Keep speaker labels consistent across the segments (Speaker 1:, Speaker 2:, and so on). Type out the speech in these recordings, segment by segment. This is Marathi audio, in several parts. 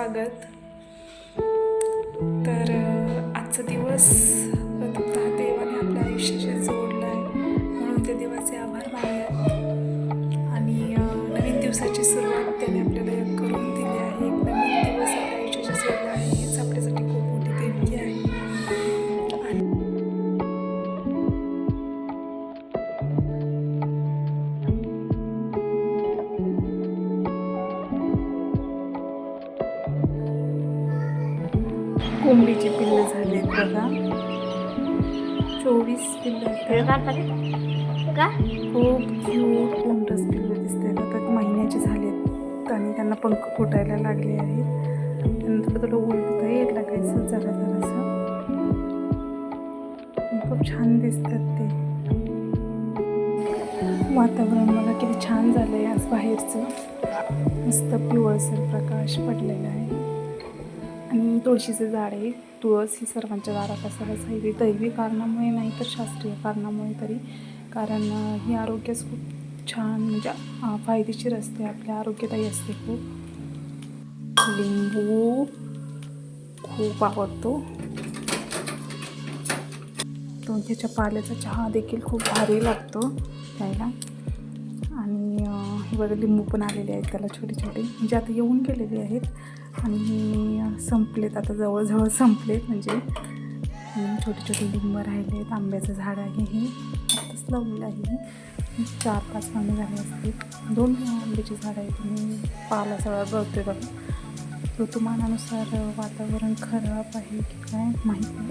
Speaker 1: स्वागत. तर आजचा दिवस प्रथमतः देवाने आपल्या आयुष्याचे जो चोवीस पिल्लं
Speaker 2: का?
Speaker 1: खूप क्यूट कोंबडस पिल्लं दिसते आता महिन्याचे झालेत आणि त्यांना पंख फुटायला लागले आहेत. नंतर तुला उलटा येत लागायचं जरा जरासं खूप छान दिसतात ते. वातावरण मला किती छान झालं आहे आज बाहेरचं. मस्त पिवळसर प्रकाश पडलेला आहे. आणि तुळशीचं झाड आहे तुळस ही सर्वांच्या दारात असायलाच हवी दैवी कारणामुळे नाही तर शास्त्रीय कारणामुळे तरी. कारण ही आरोग्यास खूप छान म्हणजे फायदेशीर असते. आपल्या आरोग्यदायी असते खूप. लिंबू खूप आवडतो. तो त्याच्या पाल्याचा चहा देखील खूप भारी लागतो प्यायला. आणि हे बघा लिंबू पण आलेले आहेत त्याला छोटे छोटे म्हणजे आता येऊन गेलेले आहेत. आणि संपलेत आता जवळजवळ संपलेत म्हणजे छोटे छोटे लिंब राहिले आहेत आंब्याचं झाड आहे हे. आताच लावलेलं आहे चार पाच महिने झाले असतील. दोन आंब्याची झाडं आहेत. मी पाला सगळा गळतोय बघा. ऋतुमानानुसार वातावरण खराब आहे की काय माहीत नाही.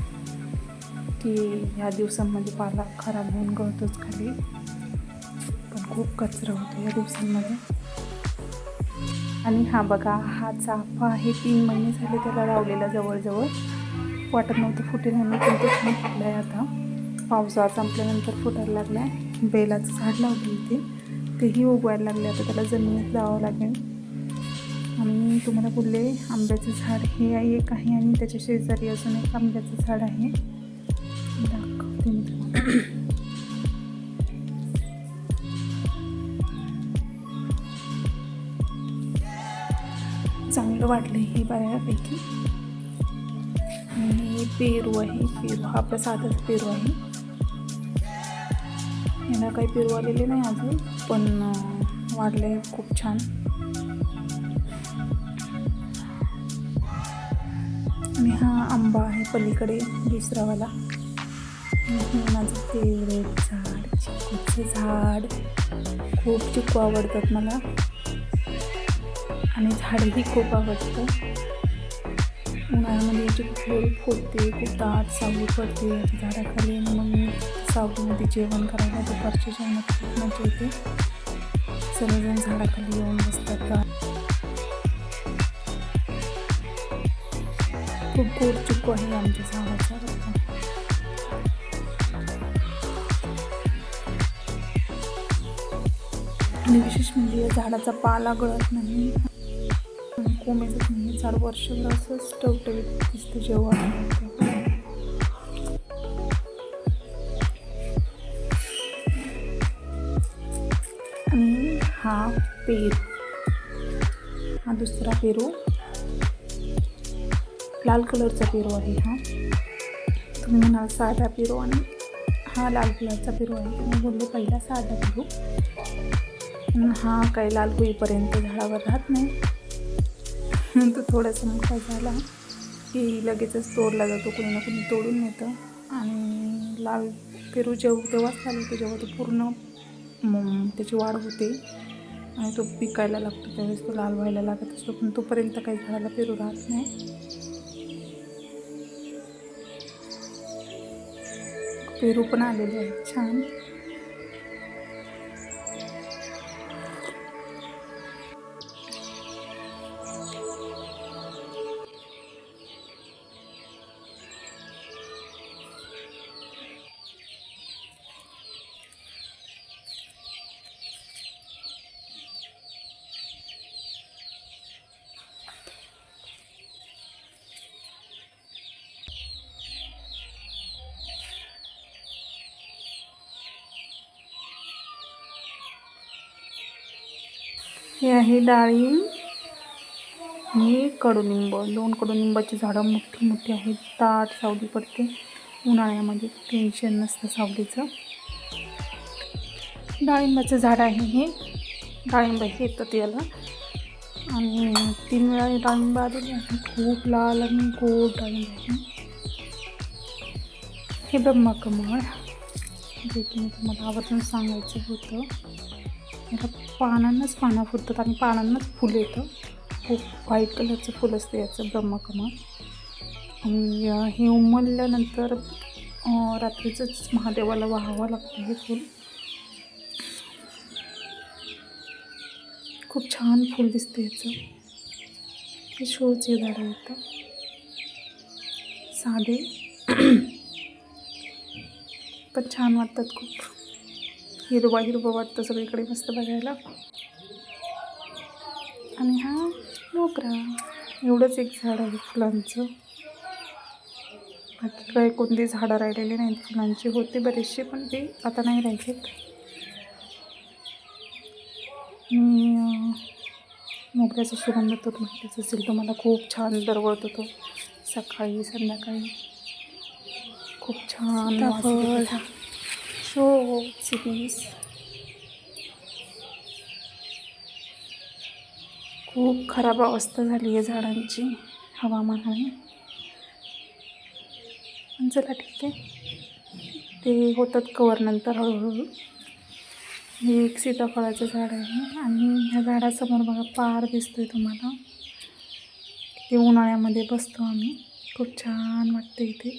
Speaker 1: की ह्या दिवसांमध्ये पाला खराब होऊन गळतोच खाली. पण खूप कचरा होतो या दिवसांमध्ये. आणि हा बघा हा चाफा आहे. तीन महिने झाले त्याला लावलेला जवळजवळ. वाटत नव्हतं फुटेल म्हणून पण ते छान फुटलं आहे आता पावसाळा संपल्यानंतर फुटायला लागला आहे बेलाचं झाड लावले होते तेही उगवायला लागले आता त्याला जमिनीत लावावं लागेल. आणि तुम्हाला बोलले आंब्याचं झाड हे एक आहे आणि त्याच्या शेजारी अजून एक आंब्याचं झाड आहे. दाखवते मी तुम्हाला. चांगलं वाटलं हे बऱ्यापैकी. आणि पेरू आहे पेरू. हा आपला साधाच पेरू आहे. यांना काही पेरू आलेले नाही अजून पण अं, वाढले खूप छान. आणि हा आंबा आहे पलीकडे दुसरावाला. हे माझं फेवरेट झाड चिकूचं झाड. खूप चिकू आवडतात मला. आणि झाडही खूप आवडतं. उन्हाळ्यामध्ये याची खूप फुटते खूप दाट सावली पडते झाडाखाली आणि मग मी सावलीमध्ये जेवण करायला दुपारच्या जेवणात खूप मजा येते. सर्वजण झाडाखाली येऊन बसतात. खूप गोड चुकू आहे आमच्या झाडाचा रस्ता आणि विशेष म्हणजे या झाडाचा पाला गळत नाही. आणि नाही चार वर्षभर असंच टवटवीत दिसतं जेव्हा आहे आणि हा पेरू हा दुसरा पेरू लाल कलरचा पेरू आहे हा. तुम्ही म्हणाल साधा पेरू आणि हा लाल कलरचा पेरू आहे. मी बोलले पहिला साधा पेरू. हा काही लाल होईपर्यंत झाडावर राहत नाही. तो थोडासा मोठा झाला की लगेचच तोडला जातो कोणी ना कोणी तोडून येतं आणि लाल पेरू जेव्हा तेव्हाच चालू जेव्हा तो पूर्ण त्याची वाढ होते. आणि तो पिकायला लागतो त्यावेळेस तो लाल व्हायला लागत असतो. पण तोपर्यंत काही झाडाला पेरू राहत नाही. पेरू पण आलेले आहेत छान. हे आहे डाळिंब आणि कडुलिंब दोन कडुलिंबाची झाडं मोठी मोठी आहेत. ताट सावली पडते. उन्हाळ्यामध्ये टेन्शन नसतं सावलीचं. डाळिंबाचं झाड आहे हे. डाळिंब हे येतात याला आणि तीन वेळा डाळिंब आलेले आहे. खूप लाल आणि गोड डाळिंब आहे. हे ब्रह्मकमळ जे की मी तुम्हाला आवर्जून सांगायचं होतं. पानांनाच पानं फुटतात आणि पानांनाच फुलं येतं. खूप व्हाईट कलरचं फुल असतं याचं ब्रह्मकमळ. आणि हे उमलल्यानंतर रात्रीचंच महादेवाला वाहावं लागतं हे फुल. खूप छान फुल दिसतं याचं. हे शोचे झाडं येतं साधे. पण छान वाटतात खूप. हिरवा हिरवं वाटतं सगळीकडे मस्त बघायला. आणि हा मोगरा. एवढंच एक झाड आहे फुलांचं. बाकी काही कोणती झाडं राहिलेली नाहीत फुलांची होते बरेचसे पण ते आता नाही राहिलेत अं, मोगऱ्याचा सुगंध तर माहितीच असेल तुम्हाला खूप छान दरवळतो तो. सकाळी संध्याकाळी. खूप छान हो हो त्याचा. खूप खराब अवस्था झाली आहे झाडांची हवामानाने चला ठीक आहे ते होतात कवर नंतर हळूहळू हे एक सीताफळाचं झाड आहे आणि ह्या झाडासमोर बघा पार दिसतोय तुम्हाला ते उन्हाळ्यामध्ये बसतो आम्ही खूप छान वाटतं इथे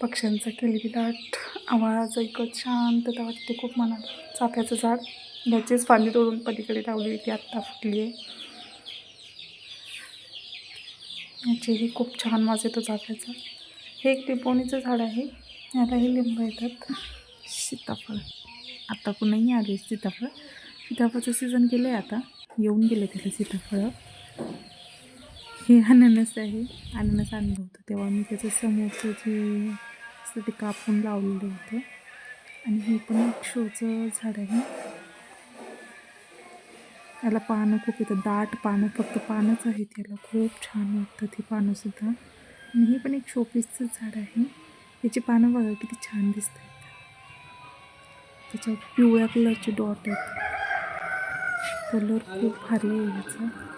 Speaker 1: पक्ष्यांचा किलबिलाट आवाज ऐकत शांतता वाटते खूप मनात चाफ्याचं झाड याचीच फांदी तोडून पलीकडे लावली ती आत्ता फुटली आहे. याचीही खूप छान वाज येतो चाफ्याचा. हे एक लिंबोणीचं झाड आहे. यालाही लिंब येतात. सीताफळ. आता कुणाही आले सीताफळ. सीताफळचं सीझन गेलं आहे आता. येऊन गेले तिथे सीताफळं. हे अननस आहे. अननस आणलं होतं तेव्हा मी त्याचं समोरचं जे असतं ते कापून लावलेलं होतं. आणि हे पण एक शोचं झाड आहे. याला पानं खूप येतं दाट पानं फक्त पानंच आहेत याला. खूप छान वाटतं ती पानंसुद्धा आणि हे पण एक शोपीसचं झाड आहे. याची पानं बघा किती छान दिसत आहेत. त्याच्यावर पिवळ्या कलरचे डॉट आहेत. कलर खूप भारी आहे याचा.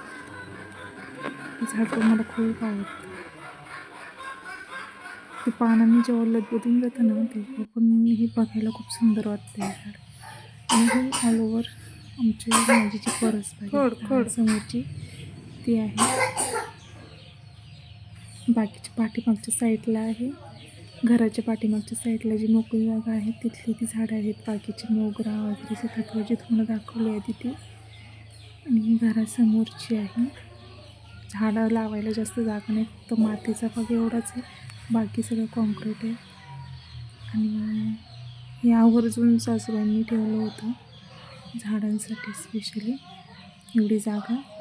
Speaker 1: झाड मला खूप आवडतं ते पानांनी जेव्हा लदबदून जातं ना तेव्हा पण हे बघायला खूप सुंदर वाटतं हे झाड. आणि हे ऑल ओव्हर आमची माझी जी परस समोरची ती आहे. बाकीच्या पाठीमागच्या साईडला आहे. घराच्या पाठीमागच्या साईडला जी मोकळी जागा आहे तिथली ती झाडं आहेत. बाकीची मोगरा वगैरे सीताफळ जे तुम्हाला दाखवले आहे तिथे. आणि ही घरासमोरची आहे. झाडं लावायला जास्त जागा नाही फक्त मातीचा भाग एवढाच आहे. बाकी सगळं कॉन्क्रीट आहे. आणि या आवर्जून सासूबाईंनी ठेवलं होतं झाडांसाठी स्पेशली एवढी जागा.